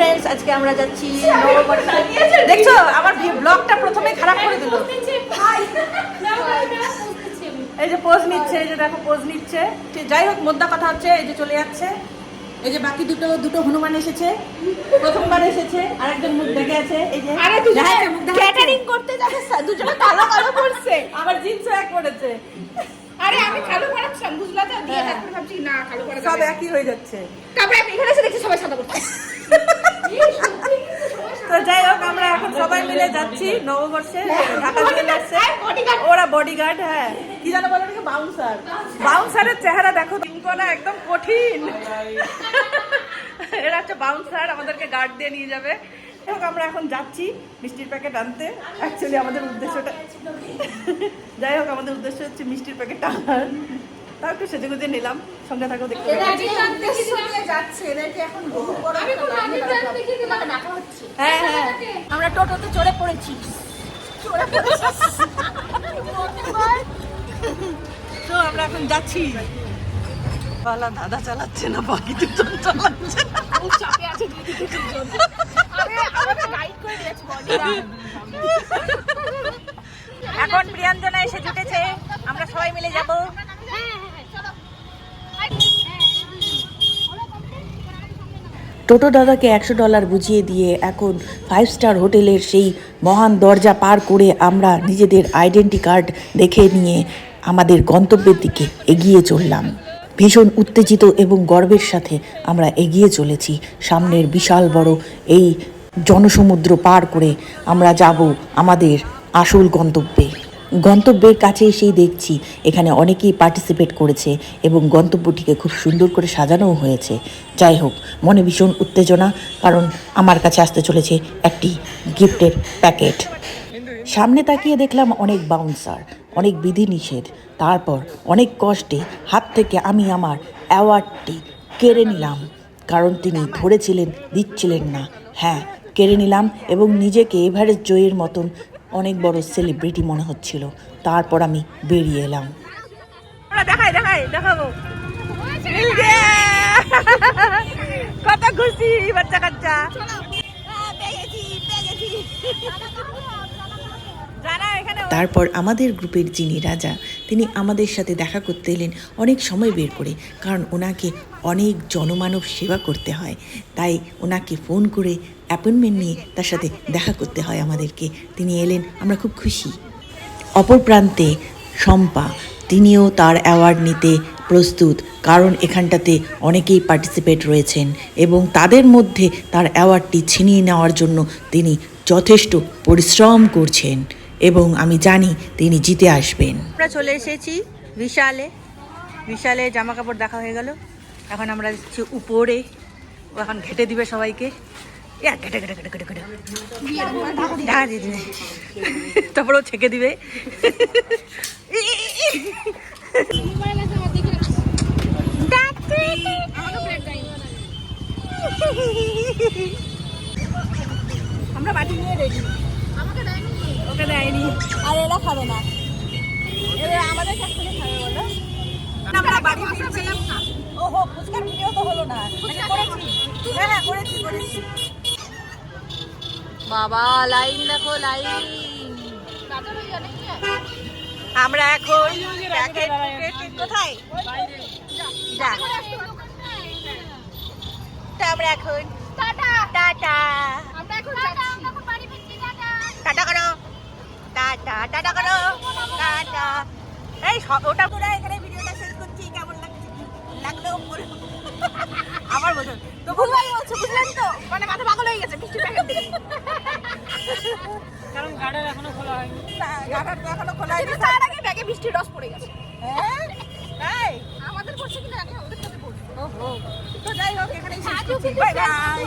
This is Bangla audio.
ফ্রেন্ডস আজকে আমরা যাচ্ছি দেখছ আমার ব্লগটা প্রথমে খারাপ করে দিল। এই যে পোজ নিচ্ছে এই যে দেখো পোজ নিচ্ছে। যাই হোক মোদ্দা কথা হচ্ছে এই যে চলে যাচ্ছে। এই যে বাকি দুটো দুটো হনুমান এসেছে। প্রথমবার এসেছে আরেকজন মুখ দেখে আছে এই যে আরে দুজনে। ক্যাটারিং করতে যাবে দুজনে কালো কালো করছে। আবার জিন্সও এক করেছে আরে আমি কালো করাচ্ছিলাম বুঝলা তো দিয়ে তারপরে ভাবছি না কালো করা সব একই হয়ে যাচ্ছে। তারপরে আমি এখানে এসে দেখছি সবাই সাদা করছে তো যাই হোক আমরা এখন সবাই মিলে যাচ্ছি নববর্ষে ঢাকা জুয়েলার্সে bodyguard। ওরা বডিগার্ড হ্যাঁ। কি জানো বলো নাকি বাউন্সার বাউন্সারের চেহারা দেখো পিঙ্কনা একদম কঠিন। এরা হচ্ছে বাউন্সার আমাদেরকে গার্ড দিয়ে নিয়ে যাবে। যাই হোক আমরা এখন যাচ্ছি মিষ্টির প্যাকেট আনতে। অ্যাকচুয়ালি আমাদের উদ্দেশ্যটা যাই হোক আমাদের উদ্দেশ্য হচ্ছে মিষ্টির প্যাকেট আনার। তাও একটু সেজে গুজে নিলাম সঙ্গে থাকো দেখতে হ্যাঁ হ্যাঁ। আমরা টোটোতে চড়ে পড়েছি। তো আমরা এখন যাচ্ছি। বালা দাদা চালাচ্ছে না বাকি দুজন চালাচ্ছে চাপে আছে এখন প্রিয়াঞ্জনা এসে জুটেছে। আমরা সবাই মিলে যাব। টোটো দাদাকে একশো ডলার বুঝিয়ে দিয়ে এখন ফাইভ স্টার হোটেলের সেই মহান দরজা পার করে আমরা নিজেদের আইডেন্টি কার্ড দেখে নিয়ে আমাদের গন্তব্যের দিকে এগিয়ে চললাম। ভীষণ উত্তেজিত এবং গর্বের সাথে আমরা এগিয়ে চলেছি। সামনের বিশাল বড় এই জনসমুদ্র পার করে আমরা যাব আমাদের আসল গন্তব্যে। গন্তব্যের কাছে এসেই দেখছি এখানে অনেকেই পার্টিসিপেট করেছে এবং গন্তব্যটিকে খুব সুন্দর করে সাজানোও হয়েছে। যাই হোক, মনে ভীষণ উত্তেজনা, কারণ আমার কাছে আসতে চলেছে একটি গিফটের প্যাকেট সামনে তাকিয়ে দেখলাম অনেক বাউন্সার অনেক বিধিনিষেধ, তারপর অনেক কষ্টে হাত থেকে আমি আমার অ্যাওয়ার্ডটি কেড়ে নিলাম, কারণ তিনি ধরেছিলেন, দিচ্ছিলেন না। হ্যাঁ কেড়ে নিলাম এবং নিজেকে এভারেস্ট জয়ের মতন অনেক বড় সেলিব্রিটি মনে হচ্ছিল। তারপর আমি বেরিয়ে এলাম। আমরা দেখাই দেখাই দেখাবো। কত খুশি বাচ্চা কাচ্চা তারপর আমাদের গ্রুপের যিনি রাজা আমাদের সাথে দেখা করতে এলেন অনেক সময় বের করে, কারণ ওনাকে অনেক জনমানব সেবা করতে হয়। তাই ওনাকে ফোন করে অ্যাপয়েন্টমেন্ট নিয়ে তার সাথে দেখা করতে হয় আমাদেরকে। তিনি এলেন, আমরা খুব খুশি। অপর প্রান্তে শম্পা, তিনিও তার অ্যাওয়ার্ড নিতে প্রস্তুত, কারণ এখানটাতে অনেকেই পার্টিসিপেট রয়েছেন এবং তাদের মধ্যে তার অ্যাওয়ার্ডটি ছিনিয়ে নেওয়ার জন্য তিনি যথেষ্ট পরিশ্রম করছেন। এবং আমি জানি তিনি জিতে আসবেন। আমরা চলে এসেছি বিশালে। বিশালে জামা কাপড় দেখা হয়ে গেল। এখন আমরা যাচ্ছি উপরে। এখন ঘেটে দিবে সবাইকে। ঘেটে তারপর ও ছেঁকে দিবে। আমরা বাটি নিয়ে রেডি। আমাকে দেয়নি ওকে দেয়নি। আর এরা খাবে না। আমাদের কাছ থেকে খাবে বলো। আমরা বাড়ি ফিরছি ওহো ফুচকার ভিডিও তো হলো না। করেছি। হ্যাঁ হ্যাঁ করেছি করেছি। বাবা লাইন দেখো লাইন। আমরা এখন কোথায়? আমরা এখন টাটা। টাটা আমরা এখন যাচ্ছি টাটা করো টাটা টাটা। করো টাটা এই সব- ওটা করে এখানে ভিডিওটা শেষ করছি কেমন লাগছে? লাগল? আবার বলুন। তো ভুলভাল বলছো বুঝলেন তো? মানে মাথা পাগল হয়ে গেছে মিষ্টি প্যাকেট দেখে কারণ গার্ডার এখনও খোলা হয়নি। গার্ডার তো এখনও খোলা হয়নি। তার আগে ব্যাগে বৃষ্টির রস পড়ে গেছে। হ্যাঁ? তাই আমাদের পড়ছে কিনা না, ওদের সাথে পড়ছে ওহো। তো যাই হোক কিন্তু বাই বাই।